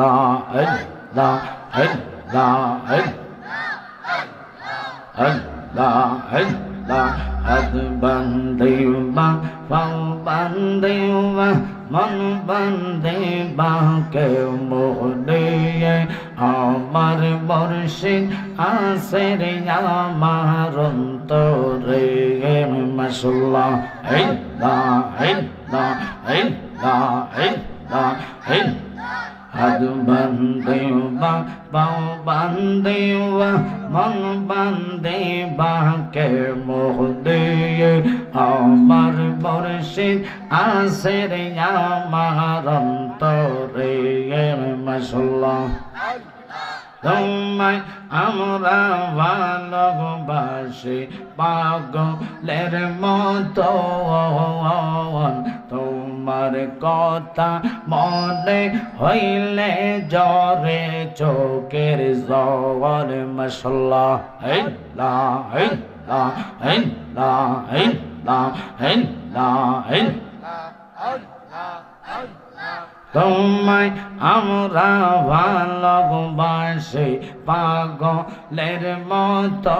Allah, Allah, হাত বান্ধিবা পাও বান্ধিবা মন বান্ধিবা কে মোদিয়ে আমার বর্ষিক আসের আমার অন্তরে মশলা ইল্লা ইল্লা ইল্লা ইল্লা ইল্লা হাত বান্ধিবা পাও বান্ধিবা মন বান্ধিবা কে মোহ দিয়ে আমার বর্ষিত আসের আমার অন্তরে মশলা তোমায় আমরা ভালোবাসি পাগলের মতো তোমার কথা মনে হইলে জরে চোখের জওয়ার মশলা। হেল্লা হেল্লা হেল্লা হেল্লা হেল্লা হেল্লা তোমায় আমরা ভালোবাসি পাগলের মতো।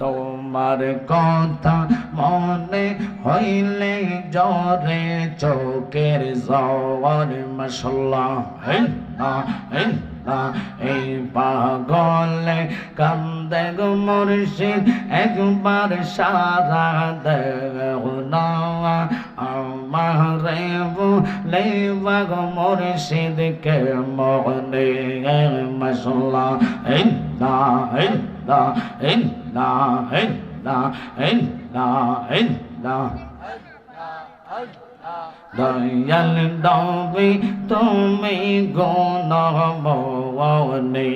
তোমার কথা মনে হইলে জরে চোখের জওয়ার মশলা। হেল্লা এই পাগলে কান্দে গো মুর্শিদ, একবার সারা দেও না আমারে বলে বাগ মুর্শিদ কে মগনে মশলা ইল্লা ইল্লা ইল্লা ইল্লা ইল্লা ইল্লা দয়াল দবে তুমি গুণ মৌনি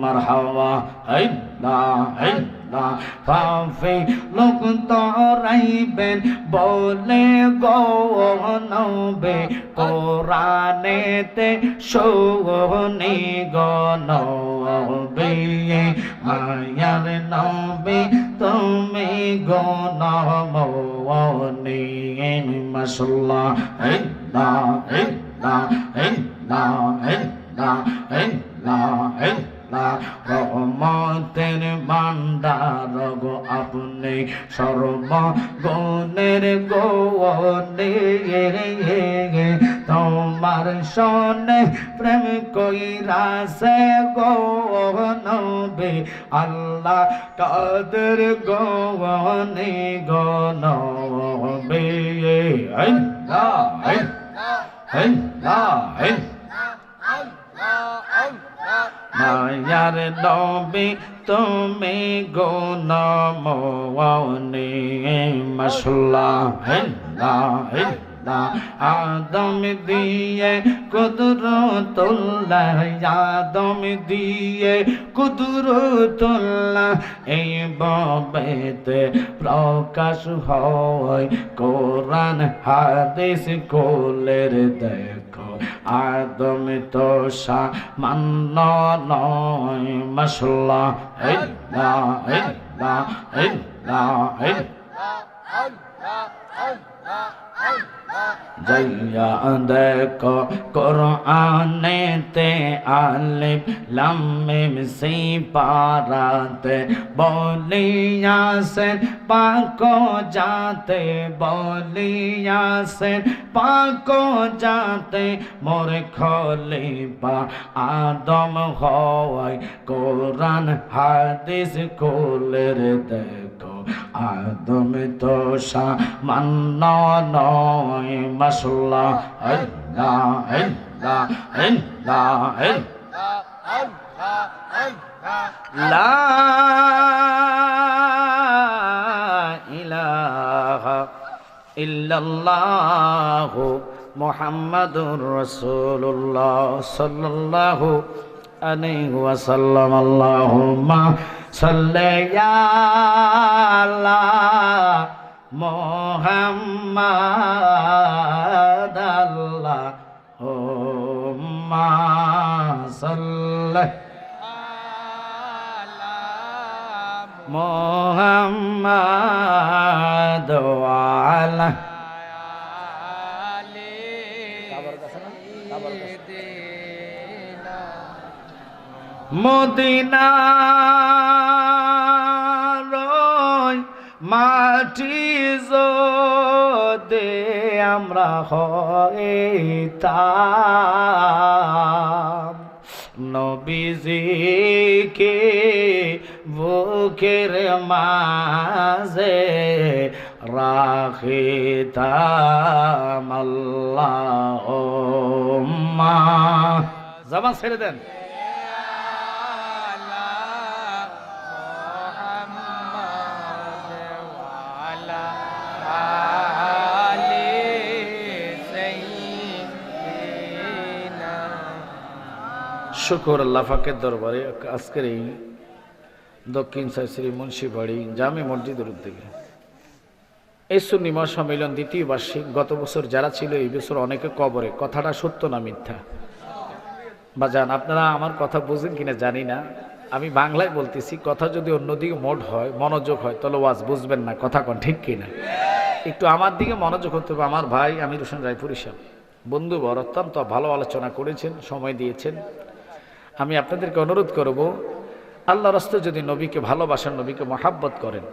মারহাবা ইল্লা ইল্লা পাফে লোক তরাইবেন বলে গো নবে কোরআনেতে শোনি গো নবে মায়ার তুমি গো নমনি মশলা ইল্লা ইল্লা ইল্লা ইল্লা ইল্লা ইল্লা রহমতের ভান্ডার গো আপনি সর্বগুণের গৌনে তোমার সনে প্রেম কইরা সে গো নবে, আল্লাহ কাদের গনে গনবে আল্লাহ আল্লাহ মায়ার নবী, তুমি গুণ মৌনি মশলা হিল্লা হিল্লা আদম দিয়ে কুদরতুল্লাহ আদম দিয়ে কুদরতুল্লাহ এই ববেতে প্রকাশ হয় কোরআন হাদিস কোলের দেখো আদম তো সামান্য নয় মশলা ইল্লা ইল্লা ইল্লা জয়া দেখো কোরআনেতে আলিফ লাম মিম সি পারাতে বলিয়াছেন পাক যাতে বলিয়াছেন পাক যাতে মোর খলিফা আদম হয় কোরআন হাদিস কোলের দেখো আদম তো সামান্য নয় মশলা। আল্লাহ আল্লাহ আল্লাহ। লা ইলাহা ইল্লাল্লাহ মুহাম্মাদুর রাসূলুল্লাহ সাল্লাল্লাহু আলাইহি ওয়াসাল্লাম আল্লাহুম্মা সাল্লি আলা মুহাম্মাদ আল্লাহুম্মা সাল্লি মোহাম্মদ আলা মদিনার মাটি দে আমরা হইতাম নবীজিকে বুকের মাঝে রাখিতাম। আল্লাহ জবান ছেড়ে দেন। শুকর আল্লাহ দরবারে আজকের এই দক্ষিণ সাইশ্রী মুন্সিবাড়ি জামে মসজিদের উদ্যোগে। এই সুন্নিমা সম্মেলন দ্বিতীয় বার্ষিক। গত বছর যারা ছিল, এই বছর অনেকে কবরে। কথাটা সত্য না মিথ্যা? বা যান আপনারা আমার কথা বুঝেন কিনা জানি না। আমি বাংলায় বলতেছি, কথা যদি অন্যদিকে মোড হয়, মনোযোগ হয়, তাহলে ওয়াজ বুঝবেন না। কথা কন ঠিক কিনা? একটু আমার দিকে মনোযোগ হতে হবে। আমার ভাই আমির হোসেন রায়পুর হিসাব বন্ধু বর, অত্যন্ত ভালো আলোচনা করেছেন, সময় দিয়েছেন। আমি আপনাদেরকে অনুরোধ করব আল্লাহ রস্তে যদি নবীকে ভালোবাসেন নবীকে মহাব্বত করেন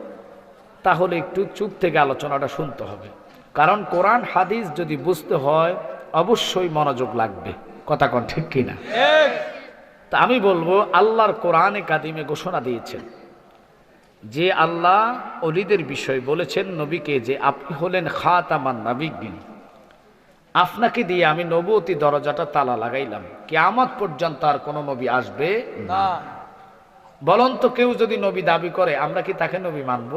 তাহলে একটু চুপ থেকে আলোচনাটা শুনতে হবে। কারণ কোরআন হাদিস যদি বুঝতে হয় অবশ্যই মনোযোগ লাগবে। কথা কন ঠিক কিনা? তা আমি বলব আল্লাহর কোরআনে কাদিমে ঘোষণা দিয়েছেন যে আল্লাহ অলিদের বিষয় বলেছেন নবীকে যে আপনি হলেন খাতামান নাবিগিন আপনাকে দিয়ে আমি নবতী দরজাটা তালা লাগাইলাম। কেয়ামত পর্যন্ত আর কোনো নবী আসবে না। বলন তো কেউ যদি নবী দাবি করে, আমরা কি তাকে নবী মানব?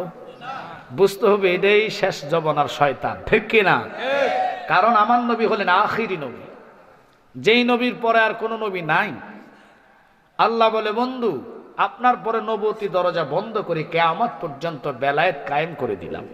বুঝতে হবে এটাই শেষ জবনার শয়তান। ঠিক কিনা কারণ আমার নবী হলেন আখিরি নবী। যেই নবীর পরে আর কোনো নবী নাই। আল্লাহ বলে, বন্ধু, আপনার পরে নবতী দরজা বন্ধ করে কেয়ামত পর্যন্ত বেলায়েত কায়েম করে দিলাম।